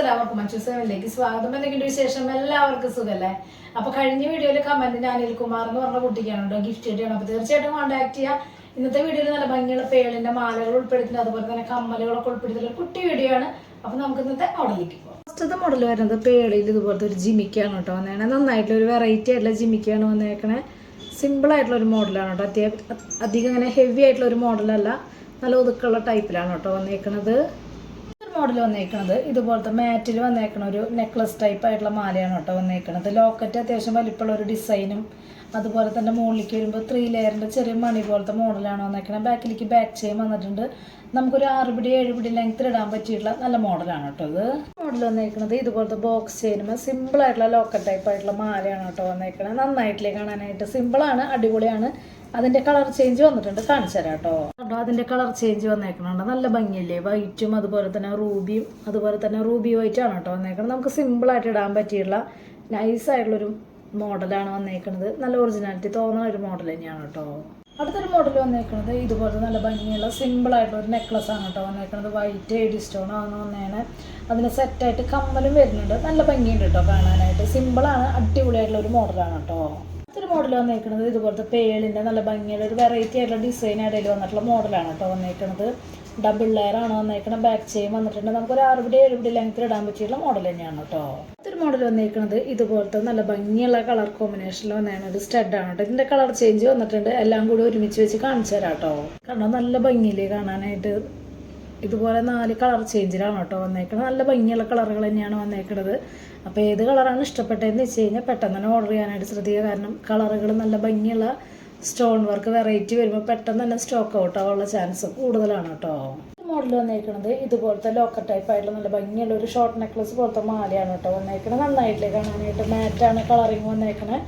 എല്ലാവർക്കും മറ്റു സേവനിലേക്ക് സ്വാഗതം. എന്തെങ്കിലും വിശേഷം? എല്ലാവർക്കും സുഖല്ലേ? അപ്പൊ കഴിഞ്ഞ വീഡിയോയിൽ കമന്റിന് അനിൽ കുമാർ എന്ന് പറഞ്ഞ കുട്ടിക്കാണ് കേട്ടോ ഗിഫ്റ്റ് കിട്ടിയാണ് അപ്പൊ തീർച്ചയായിട്ടും കോൺടാക്ട് ചെയ്യാം. ഇന്നത്തെ വീഡിയോയിൽ നല്ല ഭംഗിയുള്ള പേളിന്റെ മാലകൾ ഉൾപ്പെടുത്തുന്നത് അതുപോലെ തന്നെ കമ്മലുകളൊക്കെ ഉൾപ്പെടുത്തുന്ന കുട്ടി വീഡിയോ ആണ്. അപ്പൊ നമുക്ക് ഇന്നത്തെ മോഡലിലേക്ക് പോകാം ഫസ്റ്റത്തെ മോഡൽ വരുന്നത് പേളിൽ ഇതുപോലത്തെ ഒരു ജിമിക്കാണ് കേട്ടോ വന്നേക്കണേ. നന്നായിട്ടുള്ള ഒരു വെറൈറ്റി ആയിട്ടുള്ള ജിമിക്കാണ് വന്നേക്കണേ. സിമ്പിൾ ആയിട്ടുള്ള ഒരു മോഡലാണ് കേട്ടോ. അധികം അങ്ങനെ ഹെവി ആയിട്ടുള്ള ഒരു മോഡലല്ല നല്ല ഒതുക്കുള്ള ടൈപ്പിലാണ് കേട്ടോ വന്നേക്കണത്. മോഡൽ വന്നേക്കണത്. ഇതുപോലത്തെ മാറ്റിൽ വന്നേക്കണ ഒരു നെക്ലസ് ടൈപ്പ് ആയിട്ടുള്ള മാലയാണ് കേട്ടോ വന്നേക്കണത്. ലോക്കറ്റ് അത്യാവശ്യം വലിപ്പമുള്ള ഒരു ഡിസൈനും അതുപോലെ തന്നെ മുകളിലേക്ക് വരുമ്പോൾ ത്രീ ലെയറിന്റെ ചെറിയ മണി പോലത്തെ മോഡലാണ് വന്നേക്കണം. ബാക്കിലേക്ക് ബാക്ക് ചെയിൻ വന്നിട്ടുണ്ട്. നമുക്കൊരു ആറ് പിടി ഏഴ് പിടി ലെങ്ത്തിൽ ഇടാൻ പറ്റിയിട്ടുള്ള നല്ല മോഡലാണ് കേട്ടോ ഇത്. മോഡൽ വന്നേക്കുന്നത് ഇതുപോലത്തെ ബോക്സ് ചെയിനുമ്പോൾ സിമ്പിൾ ആയിട്ടുള്ള ലോക്കറ്റ് ടൈപ്പ് ആയിട്ടുള്ള മാലയാണ് കേട്ടോ വന്നേക്കണത് നന്നായിട്ടില്ലേ കാണാനായിട്ട്. സിമ്പിളാണ് അടിപൊളിയാണ്. അതിന്റെ കളർ ചേഞ്ച് വന്നിട്ടുണ്ട്. കാണിച്ചു തരാം കേട്ടോ. കേട്ടോ അതിന്റെ കളർ ചേഞ്ച് വന്നേക്കണുണ്ട്. നല്ല ഭംഗിയില്ലേ? വൈറ്റും അതുപോലെ തന്നെ റൂബിയും അതുപോലെ തന്നെ റൂബി വൈറ്റാണ് കേട്ടോ വന്നേക്കണം നമുക്ക് സിമ്പിളായിട്ട് ഇടാൻ പറ്റിയുള്ള നൈസ് ആയിട്ടുള്ളൊരു മോഡലാണ് വന്നേക്കുന്നത് നല്ല ഒറിജിനാലിറ്റി തോന്നുന്ന ഒരു മോഡൽ തന്നെയാണ് കേട്ടോ. അടുത്തൊരു മോഡൽ വന്നേക്കുന്നത് ഇതുപോലത്തെ നല്ല ഭംഗിയുള്ള സിമ്പിൾ ആയിട്ടുള്ള ഒരു നെക്ലസ് ആണ് കേട്ടോ വന്നേക്കുന്നത് വൈറ്റ് എഡി സ്റ്റോൺ ആണ് വന്നേണ് അതിന് സെറ്റായിട്ട് കമ്മലും വരുന്നുണ്ട്. നല്ല ഭംഗിയുണ്ട് കേട്ടോ കാണാനായിട്ട്. സിമ്പിളാണ് അടിപൊളിയായിട്ടുള്ള ഒരു മോഡലാണ് കേട്ടോ. ഒരു മോഡൽ വന്നേക്കുന്നത് ഇതുപോലത്തെ പേളിന്റെ നല്ല ഭംഗിയുള്ള ഒരു വെറൈറ്റി ആയിട്ടുള്ള ഡിസൈൻ ഇടയിൽ വന്നിട്ടുള്ള മോഡലാണ് കേട്ടോ വന്നേക്കുന്നത് ഡബിൾ ലെയർ ആണ് വന്നേക്കുന്നത് ബാക്ക് ചെയിൻ വന്നിട്ടുണ്ട്. നമുക്കൊരു അറുപടി എഴുപടി ലെങ്ത്തിൽ ഇടാൻ പറ്റിയിട്ടുള്ള മോഡൽ തന്നെയാണ് കേട്ടോ. ഇത്തിരി മോഡൽ വന്നേക്കുന്നത് ഇതുപോലത്തെ നല്ല ഭംഗിയുള്ള കളർ കോമ്പിനേഷനിൽ വന്നേക്കുന്ന ഒരു ആണ് കേട്ടോ. ഇതിന്റെ കളർ ചേഞ്ച് വന്നിട്ടുണ്ട്. എല്ലാം കൂടി ഒരുമിച്ച് വെച്ച് കാണിച്ചു തരാം കേട്ടോ. കണ്ടോ നല്ല ഭംഗിയിൽ കാണാനായിട്ട്. ഇതുപോലെ നാല് കളർ ചേഞ്ചിലാണ് കേട്ടോ വന്നേക്കുന്നത് നല്ല ഭംഗിയുള്ള കളറുകൾ തന്നെയാണ് വന്നേക്കുന്നത് അപ്പോൾ ഏത് കളറാണ് ഇഷ്ടപ്പെട്ടതെന്ന് വെച്ച് കഴിഞ്ഞാൽ പെട്ടെന്ന് തന്നെ ഓർഡർ ചെയ്യാനായിട്ട് ശ്രദ്ധിക്കുക. കാരണം കളറുകൾ നല്ല ഭംഗിയുള്ള സ്റ്റോൺ വർക്ക് വെറൈറ്റി വരുമ്പോൾ പെട്ടെന്ന് തന്നെ സ്റ്റോക്ക് ഔട്ട് ആവാനുള്ള ചാൻസ് കൂടുതലാണ് കേട്ടോ. മോഡൽ വന്നേക്കുന്നത് ഇതുപോലത്തെ ലോക്കർ ടൈപ്പ് ആയിട്ടുള്ള നല്ല ഭംഗിയുള്ള ഒരു ഷോർട്ട് നെക്ലസ് പോലത്തെ മാലയാണ് കേട്ടോ വന്നേക്കുന്നത് നന്നായിട്ടില്ലേ കാണാനായിട്ട് മാറ്റാണ് കളറിങ് വന്നേക്കണേ.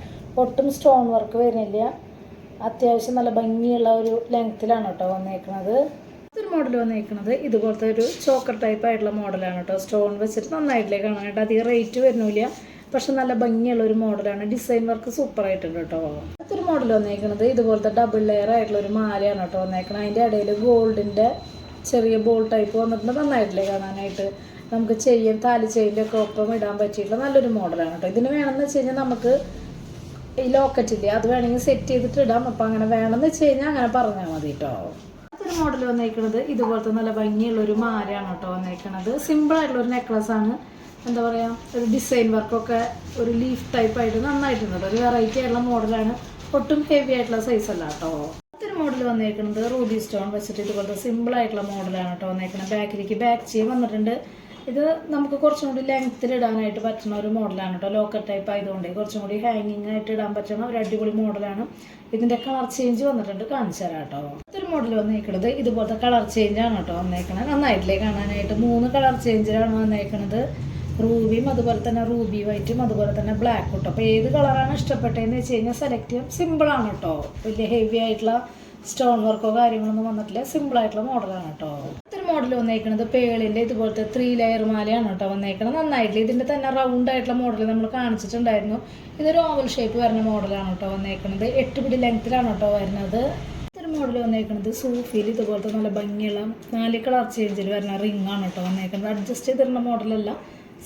ഒട്ടും സ്റ്റോൺ വർക്ക് വരുന്നില്ല. അത്യാവശ്യം നല്ല ഭംഗിയുള്ള ഒരു ലെങ്ത്തിലാണ് കേട്ടോ വന്നേക്കുന്നത് ഒരു മോഡൽ വന്നേക്കുന്നത് ഇതുപോലത്തെ ഒരു ചോക്കർ ടൈപ്പ് ആയിട്ടുള്ള മോഡലാണ് കേട്ടോ. സ്റ്റോൺ വെച്ചിട്ട് നന്നായിട്ടില്ലേ കാണാൻ കേട്ടോ അധികം റേറ്റ് വരുന്നില്ല. പക്ഷെ നല്ല ഭംഗിയുള്ള ഒരു മോഡലാണ് ഡിസൈൻ വർക്ക് സൂപ്പർ ആയിട്ടുണ്ട് കേട്ടോ. അടുത്തൊരു മോഡൽ വന്നേക്കുന്നത് ഇതുപോലത്തെ ഡബിൾ ലെയർ ആയിട്ടുള്ള ഒരു മാലയാണ് കേട്ടോ വന്നേക്കുന്നത് അതിന്റെ ഇടയിൽ ഗോൾഡിന്റെ ചെറിയ ബോൾ ടൈപ്പ് വന്നിട്ടുണ്ട്. നന്നായിട്ടില്ലേ കാണാനായിട്ട്? നമുക്ക് ചെയ്യും താലി ചെയ്യന്റെ ഒക്കെ ഒപ്പം ഇടാൻ പറ്റിയിട്ടുള്ള നല്ലൊരു മോഡലാണ് കേട്ടോ. ഇതിന് വേണമെന്ന് വെച്ച് കഴിഞ്ഞാൽ നമുക്ക് ഈ ലോക്കറ്റില്ലേ അത് വേണമെങ്കിൽ സെറ്റ് ചെയ്തിട്ട് ഇടാം. അപ്പം അങ്ങനെ വേണമെന്ന് വെച്ച് കഴിഞ്ഞാൽ അങ്ങനെ പറഞ്ഞാൽ മതി കേട്ടോ. ഒരു മോഡൽ വന്നേക്കുന്നത് ഇതുപോലത്തെ നല്ല ഭംഗിയുള്ള ഒരു മാരയാണ് കേട്ടോ വന്നേക്കുന്നത് സിമ്പിൾ ആയിട്ടുള്ള ഒരു നെക്ലസ് ആണ്. എന്താ പറയുക ഒരു ഡിസൈൻ വർക്കൊക്കെ ഒരു ലീഫ് ടൈപ്പ് ആയിട്ട് നന്നായിട്ടുണ്ട് ഒരു വെറൈറ്റി ആയിട്ടുള്ള മോഡലാണ് ഒട്ടും ഹെവി ആയിട്ടുള്ള സൈസ് അല്ല കേട്ടോ. മറ്റൊരു മോഡൽ വന്നേക്കുന്നത് റൂബി സ്റ്റോൺ വെച്ചിട്ട് ഇതുപോലത്തെ സിമ്പിൾ ആയിട്ടുള്ള മോഡലാണ് കേട്ടോ വന്നേക്കുന്നത് ബാക്കിലേക്ക് ബാക്ക് ചെയ്യാൻ വന്നിട്ടുണ്ട്. ഇത് നമുക്ക് കുറച്ചും കൂടി ലെങ്ത്തിൽ ഇടാനായിട്ട് പറ്റുന്ന ഒരു മോഡലാണ് കേട്ടോ ലോക്കർ ടൈപ്പ് ആയതുകൊണ്ട് കുറച്ചും കൂടി ഹാങ്ങിങ് ആയിട്ട് ഇടാൻ പറ്റുന്ന ഒരു അടിപൊളി മോഡലാണ് ഇതിന്റെ കളർ ചേഞ്ച് വന്നിട്ടുണ്ട്. കാണിച്ചു തരാം കേട്ടോ ഇതൊരു മോഡൽ വന്നേക്കണത് ഇതുപോലത്തെ കളർ ചേഞ്ച് ആണ് കേട്ടോ വന്നേക്കണത്. നന്നായിട്ടില്ലേ കാണാനായിട്ട്? മൂന്ന് കളർ ചേഞ്ചിലാണ് വന്നേക്കണത്. റൂബിയും അതുപോലെ തന്നെ റൂബി വൈറ്റും അതുപോലെ തന്നെ ബ്ലാക്കും കേട്ടോ അപ്പോൾ ഏത് കളറാണ് ഇഷ്ടപ്പെട്ടതെന്ന് വെച്ച് കഴിഞ്ഞാൽ സെലക്ട് ചെയ്യാം. സിമ്പിളാണ് കേട്ടോ വലിയ ഹെവി ആയിട്ടുള്ള സ്റ്റോൺ വർക്കോ കാര്യങ്ങളൊന്നും വന്നിട്ടില്ല. സിമ്പിൾ ആയിട്ടുള്ള മോഡലാണ് കേട്ടോ മോഡൽ വന്നേക്കുന്നത് പേളിന്റെ ഇതുപോലത്തെ ത്രീ ലെയർ മാലയാണ് കേട്ടോ വന്നേക്കുന്നത് നന്നായിട്ടില്ല? ഇതിന്റെ തന്നെ റൗണ്ട് ആയിട്ടുള്ള മോഡൽ നമ്മൾ കാണിച്ചിട്ടുണ്ടായിരുന്നു. ഇതൊരു ഓവൽ ഷേപ്പ് വരുന്ന മോഡലാണ് കേട്ടോ വന്നേക്കുന്നത് എട്ട് പിടി ലെങ്ത്തിലാണ് കേട്ടോ വരുന്നത്. ഇതൊരു മോഡൽ വന്നേക്കുന്നത് സൂഫിയിൽ ഇതുപോലത്തെ നല്ല ഭംഗിയുള്ള നാല് കളർ ചേഞ്ചിൽ വരുന്ന റിംഗ് ആണ് കേട്ടോ വന്നേക്കുന്നത് അഡ്ജസ്റ്റ് ചെയ്തിരുന്ന മോഡലല്ല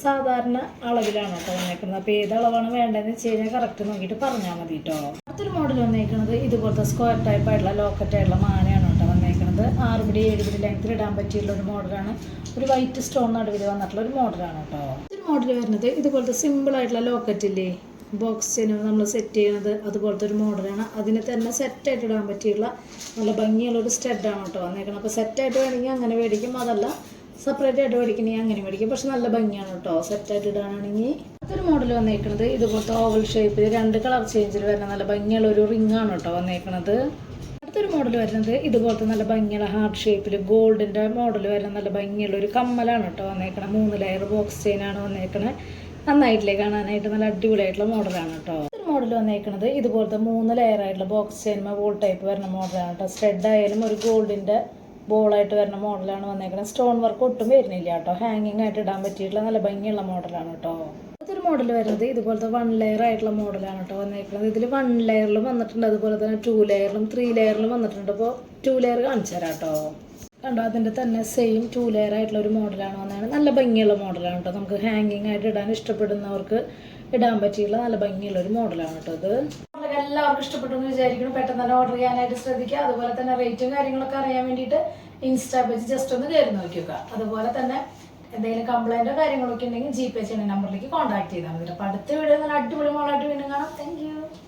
സാധാരണ അളവിലാണ് കേട്ടോ വന്നേക്കുന്നത് അപ്പോൾ ഏത് അളവാണ് വേണ്ടതെന്ന് വെച്ച് കഴിഞ്ഞാൽ കറക്റ്റ് നോക്കിയിട്ട് പറഞ്ഞാൽ മതി കേട്ടോ. അടുത്തൊരു മോഡൽ വന്നേക്കുന്നത് ഇതുപോലത്തെ സ്ക്വയർ ടൈപ്പ് ആയിട്ടുള്ള ലോക്കറ്റ് ആയിട്ടുള്ള മാലയാണ് വന്നേക്കുന്നത് ആറ് പിടി ഏഴ് പിടി ലെങ്ത്തിൽ ഇടാൻ പറ്റിയുള്ള ഒരു മോഡലാണ് ഒരു വൈറ്റ് സ്റ്റോൺ നടുവിൽ വന്നിട്ടുള്ള ഒരു മോഡലാണ് കേട്ടോ ഒരു മോഡൽ വരുന്നത് ഇതുപോലത്തെ സിമ്പിൾ ആയിട്ടുള്ള ലോക്കറ്റ് ഇല്ലേ? ബോക്സ് ചെയിൻ നമ്മൾ സെറ്റ് ചെയ്യുന്നത് അതുപോലത്തെ ഒരു മോഡലാണ് അതിന് തന്നെ സെറ്റായിട്ട് ഇടാൻ പറ്റിയുള്ള നല്ല ഭംഗിയുള്ള ഒരു സ്റ്റഡാണ് കേട്ടോ വന്നേക്കണം അപ്പോൾ സെറ്റായിട്ട് വേണമെങ്കിൽ അങ്ങനെ മേടിക്കും. അതല്ല സെപ്പറേറ്റ് ആയിട്ട് മേടിക്കണമെങ്കിൽ അങ്ങനെ മേടിക്കും. പക്ഷെ നല്ല ഭംഗിയാണ് കേട്ടോ സെറ്റായിട്ട് ഇടാനാണെങ്കിൽ അടുത്തൊരു മോഡൽ വന്നേക്കുന്നത് ഇതുപോലത്തെ ഓവൽ ഷേപ്പിൽ രണ്ട് കളർ ചേഞ്ചിൽ വരുന്ന നല്ല ഭംഗിയുള്ള ഒരു റിംഗ് ആണ് കേട്ടോ വന്നേക്കുന്നത് അടുത്തൊരു മോഡൽ വരുന്നത് ഇതുപോലത്തെ നല്ല ഭംഗിയുള്ള ഹാർട്ട് ഷേപ്പിൽ ഗോൾഡിന്റെ മോഡൽ വരുന്ന നല്ല ഭംഗിയുള്ള ഒരു കമ്മലാണ് കേട്ടോ വന്നേക്കണേ. മൂന്ന് ലെയർ ബോക്സ് ചെയിനാണ് വന്നേക്കണേ. നന്നായിട്ടില്ലേ കാണാനായിട്ട്? നല്ല അടിപൊളിയായിട്ടുള്ള മോഡലാണ് കേട്ടോ. ഒരു മോഡൽ വന്നേക്കണത് ഇതുപോലത്തെ മൂന്ന് ലെയർ ആയിട്ടുള്ള ബോക്സ് ചെയിൻമ വോൾ ടൈപ്പ് വരുന്ന മോഡലാണ് കേട്ടോ. സ്റ്റെഡ് ആയാലും ഒരു ഗോൾഡിന്റെ ബോളായിട്ട് വരുന്ന മോഡലാണ് വന്നേക്കുന്നത് സ്റ്റോൺ വർക്ക് ഒട്ടും വരുന്നില്ല കേട്ടോ. ഹാങ്ങിങ് ആയിട്ട് ഇടാൻ പറ്റിയിട്ടുള്ള നല്ല ഭംഗിയുള്ള മോഡലാണ് കേട്ടോ. അതൊരു മോഡൽ വരുന്നത്. ഇതുപോലത്തെ വൺ ലെയർ ആയിട്ടുള്ള മോഡലാണ് കേട്ടോ വന്നേക്കുന്നത് ഇതിൽ വൺ ലെയറിലും വന്നിട്ടുണ്ട്. അതുപോലെ തന്നെ ടു ലെയറിലും ത്രീ ലെയറിലും വന്നിട്ടുണ്ട്. അപ്പോൾ ടു ലെയർ കാണിച്ചു തരാം കേട്ടോ കണ്ടോ? അതിന്റെ തന്നെ സെയിം ടു ലെയർ ആയിട്ടുള്ള ഒരു മോഡലാണ് വന്നതാണ് നല്ല ഭംഗിയുള്ള മോഡലാണ് കേട്ടോ നമുക്ക് ഹാങ്ങിങ് ആയിട്ട് ഇടാൻ ഇഷ്ടപ്പെടുന്നവർക്ക് ഇടാൻ പറ്റിയുള്ള നല്ല ഭംഗിയുള്ള ഒരു മോഡലാണ് കേട്ടോ ഇത്. എല്ലാവർക്കും ഇഷ്ടപ്പെട്ടു എന്ന് വിചാരിക്കുന്നു. പെട്ടെന്ന് തന്നെ ഓർഡർ ചെയ്യാനായിട്ട് ശ്രദ്ധിക്കുക. അതുപോലെ തന്നെ റേറ്റും കാര്യങ്ങളൊക്കെ അറിയാൻ വേണ്ടിയിട്ട് ഇൻസ്റ്റാ പേജ് ജസ്റ്റ് ഒന്ന് കയറി നോക്കുക അതുപോലെ തന്നെ എന്തെങ്കിലും കംപ്ലൈന്റോ കാര്യങ്ങളൊക്കെ ഉണ്ടെങ്കിൽ ജി പേ ചെയ്യുന്ന നമ്പറിലേക്ക് കോൺടാക്ട് ചെയ്താൽ മതി. അപ്പോൾ അടുത്ത വീഡിയോ നല്ല അടിപൊളി മോളായിട്ട് വീണ്ടും കാണാം. താങ്ക്